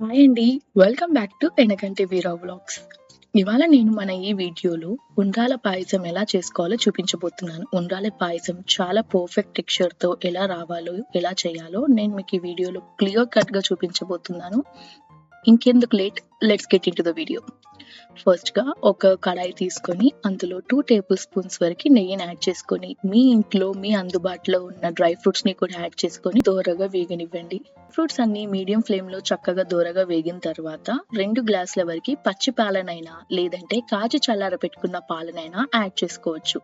Hi అండి welcome back to Enakanti Veera vlogs ఇవాళ నేను మన ఈ వీడియోలో ఉండ్రాల పాయసం ఎలా చేసుకోవాలో చూపించబోతున్నాను. ఉండ్రాల పాయసం చాలా పర్ఫెక్ట్ టెక్స్చర్తో ఎలా రావాలో ఎలా చేయాలో నేను మీకు ఈ వీడియోలో క్లియర్ కట్గా చూపించబోతున్నాను. ఇంకెందుకు late let's get into the video ఫస్ట్గా ఒక కడాయి తీసుకొని అందులో టూ టేబుల్ స్పూన్స్ వరకు నెయ్యిని యాడ్ చేసుకొని మీ ఇంట్లో మీ అందుబాటులో ఉన్న డ్రై ఫ్రూట్స్ని కూడా యాడ్ చేసుకొని దోరగా వేగనివ్వండి. ఫ్రూట్స్ అన్ని మీడియం ఫ్లేమ్లో చక్కగా దోరగా వేగిన తర్వాత రెండు గ్లాసుల వరకు పచ్చి పాలనైనా లేదంటే కాచి చల్లార పెట్టుకున్న పాలనైనా యాడ్ చేసుకోవచ్చు.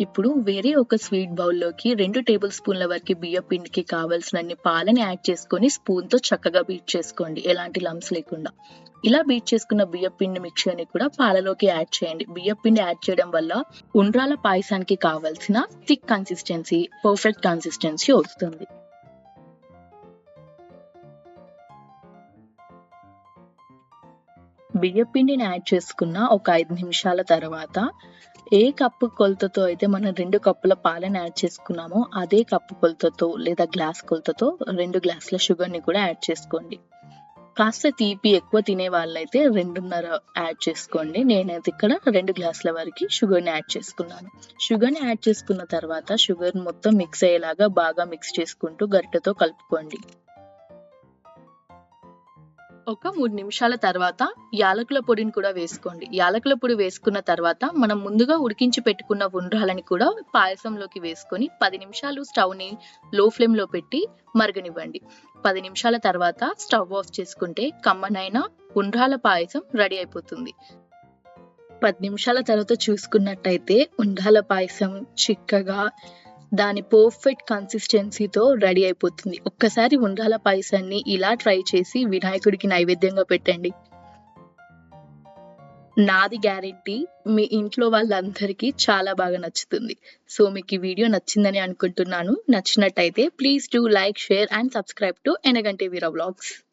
ఇప్పుడు వేరే ఒక స్వీట్ బౌల్లోకి రెండు టేబుల్ స్పూన్ల వరకు బియ్య పిండికి కావాల్సినన్ని పాలని యాడ్ చేసుకొని స్పూన్తో చక్కగా బీట్ చేసుకోండి ఎలాంటి లమ్స్ లేకుండా. ఇలా బీట్ చేసుకున్న బియ్య పిండి కూడా పాలలోకి యాడ్ చేయండి. బియ్య పిండి యాడ్ చేయడం వల్ల ఉండ్రాల పాయసానికి కావాల్సిన థిక్ కన్సిస్టెన్సీ పర్ఫెక్ట్ కన్సిస్టెన్సీ వస్తుంది. బియ్య పిండిని యాడ్ చేసుకున్న ఒక ఐదు నిమిషాల తర్వాత ఏ కప్పు కొలతతో అయితే మనం రెండు కప్పుల పాలను యాడ్ చేసుకున్నామో అదే కప్పు కొలతతో లేదా గ్లాస్ కొలతతో రెండు గ్లాసుల షుగర్ని కూడా యాడ్ చేసుకోండి. కాస్త తీపి ఎక్కువ తినే వాళ్ళైతే రెండున్నర యాడ్ చేసుకోండి. నేనైతే ఇక్కడ రెండు గ్లాసుల వరకు షుగర్ని యాడ్ చేసుకున్నాను. షుగర్ని యాడ్ చేసుకున్న తర్వాత షుగర్ మొత్తం మిక్స్ అయ్యేలాగా బాగా మిక్స్ చేసుకుంటూ గరిటెతో కలుపుకోండి. ఒక మూడు నిమిషాల తర్వాత యాలకుల పొడిని కూడా వేసుకోండి. యాలకుల పొడి వేసుకున్న తర్వాత మనం ముందుగా ఉడికించి పెట్టుకున్న ఉండ్రాలని కూడా పాయసంలోకి వేసుకొని పది నిమిషాలు స్టవ్ని లో ఫ్లేమ్లో పెట్టి మరగనివ్వండి. పది నిమిషాల తర్వాత స్టవ్ ఆఫ్ చేసుకుంటే కమ్మనైన ఉండ్రాల పాయసం రెడీ అయిపోతుంది. పది నిమిషాల తర్వాత చూసుకున్నట్టయితే ఉండ్రాల పాయసం చిక్కగా దాని పర్ఫెక్ట్ కన్సిస్టెన్సీతో రెడీ అయిపోతుంది. ఒక్కసారి ఉండ్రాల పాయసాన్ని ఇలా ట్రై చేసి వినాయకుడికి నైవేద్యంగా పెట్టండి. నాది గ్యారెంటీ మీ ఇంట్లో వాళ్ళందరికీ చాలా బాగా నచ్చుతుంది. సో మీకు ఈ వీడియో నచ్చిందని అనుకుంటున్నాను. నచ్చినట్టయితే please do like share and subscribe to Enaganti Veera vlogs